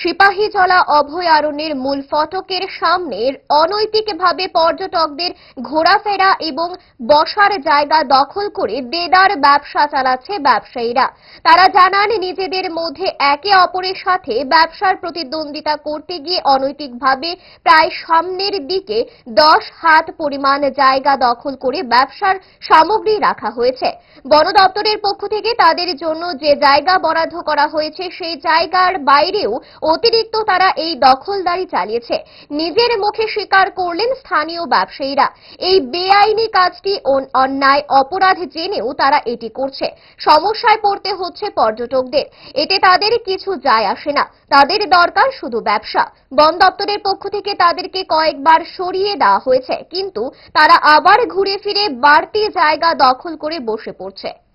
সিপাহীজলা অভয়ারণ্যের মূল ফটকের সামনের অনৈতিকভাবে পর্যটকদের ঘোরাফেরা এবং বসার জায়গা দখল করে দেদার ব্যবসা চালাচ্ছে ব্যবসায়ীরা। তারা জানান, নিজেদের মধ্যে একে অপরের সাথে ব্যবসার প্রতিদ্বন্দ্বিতা করতে গিয়ে অনৈতিকভাবে প্রায় সামনের দিকে দশ হাত পরিমাণ জায়গা দখল করে ব্যবসার সামগ্রী রাখা হয়েছে। বন দপ্তরের পক্ষ থেকে তাদের জন্য যে জায়গা বরাদ্দ করা হয়েছে, সেই জায়গার বাইরেও অতিরিক্ত তারা এই দখলদারি চালিয়েছে। নিজের মুখে স্বীকার করলেন স্থানীয় ব্যবসায়ীরা। এই বেআইনি কাজটি অন- অন্যায়, অপরাধ জেনেও তারা এটি করছে। সমস্যায় পড়তে হচ্ছে পর্যটকদের। এতে তাদের কিছু যায় আসে না। তাদের দরকার শুধু ব্যবসা। বন দপ্তরের পক্ষ থেকে তাদেরকে কয়েকবার সরিয়ে দেওয়া হয়েছে। কিন্তু তারা আবার ঘুরে ফিরে বাড়তি জায়গা দখল করে বসে পড়ছে।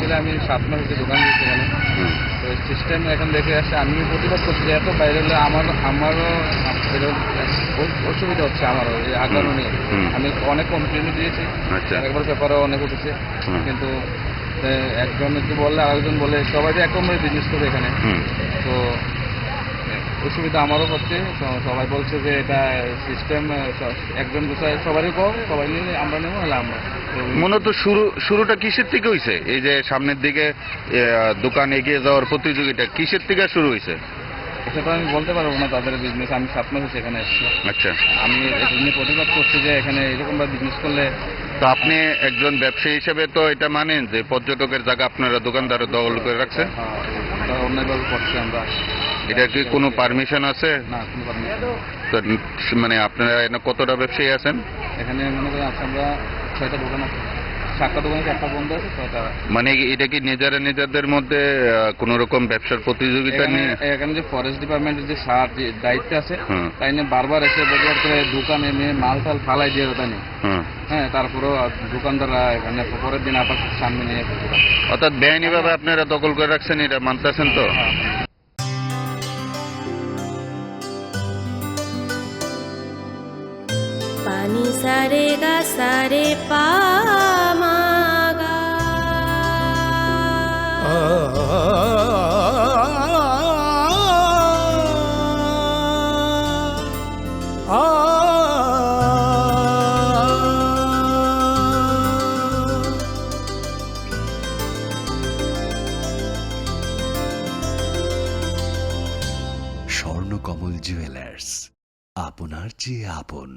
আসলে আমি সাত মাস হচ্ছে দোকান দিয়েছি এখানে। তো সিস্টেম এখন দেখে আসছে আমিও প্রতিবাদ করছি যে এত বাইরে হলে আমার আমারও অসুবিধা হচ্ছে আমারও এই আগানো নিয়ে আমি অনেক কমপ্লেনও দিয়েছি আচ্ছা। একবার পেপারও অনেক উঠেছে। কিন্তু একজন একটু বললে আরেকজন বলে সবাই যে একরকম বিজনেস করে এখানে। তো অসুবিধা আমারও হচ্ছে সবাই বলছে যে এটা সিস্টেম একজন সবারই কো সবাই নিলে আমরা নেব হলে আমরা মূলত শুরু শুরুটা কিসের থেকে হয়েছে এই যে সামনের দিকে দোকান এগিয়ে যাওয়ার প্রতিযোগিতা কিসের থেকে শুরু হয়েছে এটা তো আমি বলতে পারব না তাদের বিজনেস আমি সাত মাস হচ্ছে এখানে এসেছি আচ্ছা আমি এটা নিয়ে প্রতিবাদ করছি যে এখানে এরকমভাবে বিজনেস করলে তো আপনি একজন ব্যবসায়ী হিসেবে তো এটা মানেন যে পর্যটকের জায়গা আপনারা দোকানদার দখল করে রাখছেন অন্যায়ভাবে করছি আমরা এটা কি কোনো পারমিশন আছে? না কোনো কারণে মানে আপনারা এখানে কতটা ব্যবসায়ী আছেন? এখানে মনে করেন আছে আমরা ছয়টা দোকান আছে। মানে এটা কি নিজেরা নিজেদের মধ্যে কোন রকম ব্যবসার প্রতিযোগিতা নিয়ে? এখানে যে ফরেস্ট ডিপার্টমেন্টের যে সার যে দায়িত্ব আছে তাই নিয়ে বারবার এসে প্রতিবাদ করে দোকানে নিয়ে মাল টাল ফালাই দিয়ে নিয়ে। হ্যাঁ তারপরেও দোকানদাররা এখানে পরের দিন আবার সামনে নিয়ে অর্থাৎ বেআইনিভাবে আপনারা দখল করে রাখছেন এটা মানতেছেন তো? নি সারে গা সারে পা স্বর্ণকমল জুয়েলার্স আপনার চেয়ে আপন।